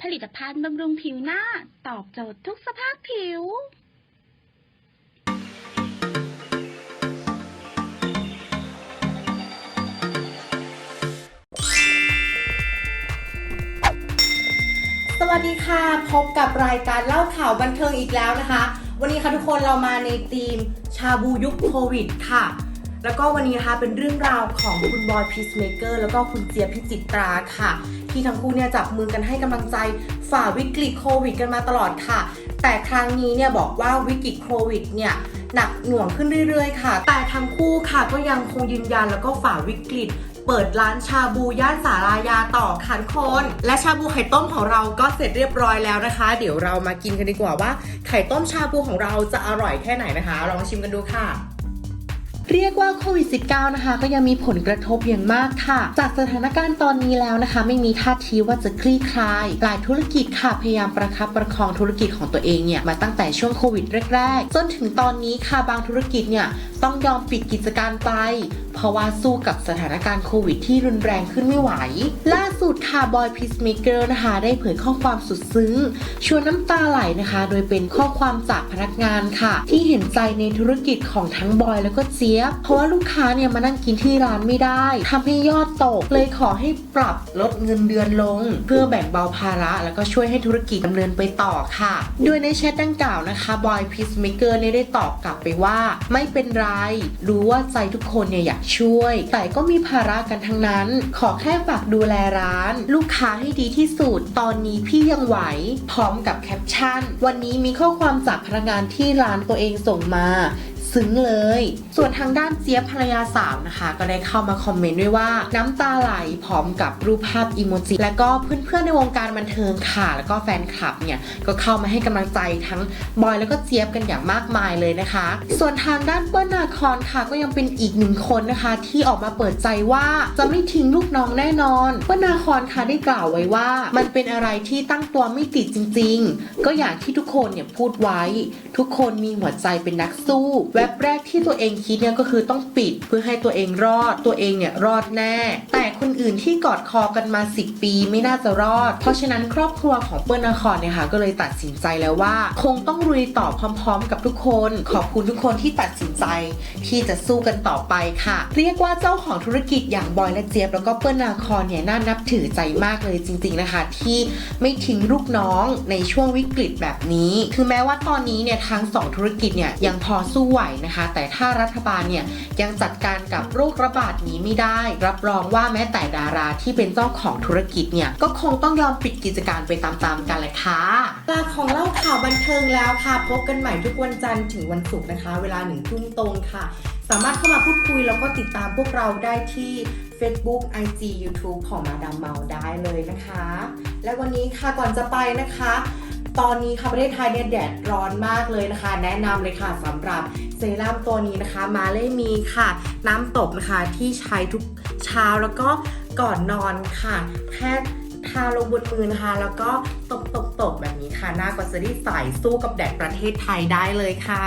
การบำรุงผิวหน้า ตอบโจทย์ทุกสภาพผิว สวัสดีค่ะ พบกับรายการเล่าข่าวบันเทิงอีกแล้วนะคะ วันนี้ค่ะทุกคนเรามาในทีมชาบูยุคโควิดค่ะ แล้วก็วันนี้นะคะเป็นเรื่องราวของคุณบอยพีซเมเกอร์แล้วก็คุณเจียบพิจิตราค่ะ ที่ทั้งคู่เนี่ยจับมือกันให้กำลังใจฝ่าวิกฤตโควิดกันมาตลอดค่ะ แต่ครั้งนี้เนี่ยบอกว่าวิกฤตโควิดเนี่ยหนักหน่วงขึ้นเรื่อยๆ ค่ะ แต่ทั้งคู่ค่ะก็ยังคงยืนยันแล้วก็ฝ่าวิกฤตเปิดร้านชาบูย่านสารายาต่อค่ะทุกคนและชาบูไข่ต้มของเราก็เสร็จเรียบร้อยแล้วนะคะ เดี๋ยวเรามากินกันดีกว่าว่า ไข่ต้มชาบูของเราจะอร่อยแค่ไหนนะคะลองชิมกันดูค่ะ เรียกว่าโควิด -19 นะคะ ก็ยังมีผลกระทบอย่างมากค่ะ จากสถานการณ์ตอนนี้แล้วนะคะ ไม่มีท่าทีว่าจะคลี่คลายหลายธุรกิจค่ะพยายามประคับประคองธุรกิจของตัวเองเนี่ยมาตั้งแต่ช่วงโควิดแรกๆจนถึงตอนนี้ค่ะบางธุรกิจเนี่ยต้องยอมปิดกิจการไป เพราะว่าสู้กับสถานการณ์โควิดที่รุนแรงขึ้นไม่ไหวล่า ค่ะบอยพีซเมเกอร์นะคะได้เผยข้อความสุดซึ้ง ชวนน้ำตาไหลนะคะ โดยเป็นข้อความจากพนักงานค่ะ ที่เห็นใจในธุรกิจของทั้งบอยแล้วก็เจี๊ยบ เพราะว่าลูกค้าเนี่ยมานั่งกินที่ร้านไม่ได้ทำให้ยอดตกเลยขอให้ปรับลดเงินเดือนลง เพื่อแบ่งเบาภาระ แล้วก็ช่วยให้ธุรกิจดำเนินไปต่อค่ะ โดยในแชทดังกล่าวนะคะบอยพีซเมเกอร์ได้ตอบกลับไปว่าไม่เป็นไร รู้ว่าใจทุกคนเนี่ยอยากช่วย แต่ก็มีภาระกันทั้งนั้น ขอแค่ฝากดูแลร้านลูกค้าให้ดีที่สุด ตอนนี้พี่ยังไหว พร้อมกับแคปชั่น วันนี้มีข้อความจากพนักงานที่ร้านตัวเองส่งมา ซึ้งเลย ส่วนทางด้านเจี๊ยบภรรยาสาวนะคะ ก็ได้เข้ามาคอมเมนต์ด้วยว่าน้ำตาไหลพร้อมกับรูปภาพอีโมจิและก็เพื่อนๆในวงการบันเทิงค่ะ แล้วก็แฟนคลับเนี่ยก็เข้ามาให้กำลังใจทั้งบอยแล้วก็เจี๊ยบกันอย่างมากมายเลยนะคะ ส่วนทางด้านเปิ้ลนาคอนค่ะ ก็ยังเป็นอีกหนึ่งคนนะคะ ที่ออกมาเปิดใจว่าจะไม่ทิ้งลูกน้องแน่นอนเปิ้ลนาคอนค่ะได้กล่าวไว้ว่า มันเป็นอะไรที่ตั้งตัวไม่ติดจริง ๆ ก็อย่างที่ทุกคนเนี่ยพูดไว้ ทุกคนมีหัวใจเป็นนักสู้แว็บแรกที่ตัวเองคิดเนี่ยก็คือต้องปิดเพื่อให้ตัวเองรอด ตัวเองเนี่ยรอดแน่ แต่คนอื่นที่กอดคอกันมา10ปีไม่น่าจะรอด เพราะฉะนั้นครอบครัวของเปิ้ลนาคอนเนี่ยค่ะก็เลยตัดสินใจแล้วว่า คงต้องลุยต่อพร้อม ๆ กับทุกคน ขอบคุณทุกคนที่ตัดสินใจ ที่จะสู้กันต่อไปค่ะ เรียกว่าเจ้าของธุรกิจอย่างบอยและเจี๊ยบแล้วก็เปิ้ลนาคอนเนี่ยน่านับถือใจมากเลยจริง ๆนะคะ ที่ไม่ทิ้งลูกน้องในช่วงวิกฤตแบบนี้ คือแม้ว่าตอนนี้เนี่ยทั้งสองธุรกิจเนี่ยยังพอสู้ไหวนะคะ แต่ถ้ารัฐบาลเนี่ยยังจัดการกับโรคระบาดนี้ไม่ได้ รับรองว่าแม้แต่ดาราที่เป็นเจ้าของธุรกิจเนี่ยก็คงต้องยอมปิดกิจการไปตามๆกันแหละค่ะลาของเล่าข่าวบันเทิงแล้วค่ะ พบกันใหม่ทุกวันจันทร์ถึงวันศุกร์นะคะ เวลาหนึ่งทุ่มตรงค่ะ สามารถเข้ามาพูดคุยแล้วก็ติดตามพวกเราได้ที่ Facebook IG YouTube ของมาดามเมาได้เลยนะคะ และวันนี้ค่ะก่อนจะไปนะคะ ตอนนี้ค่ะประเทศไทยเนี่ยแดดร้อนมากเลยนะคะ แนะนำเลยค่ะสำหรับเซรั่มตัวนี้นะคะมาเล่มีค่ะ น้ำตบนะคะที่ใช้ทุกเช้าแล้วก็ก่อนนอนค่ะ แค่ทาลงบนมือนะคะ แล้วก็ตบตบตบแบบนี้ค่ะ หน้าก็จะได้ใสสู้กับแดดประเทศไทยได้เลยค่ะ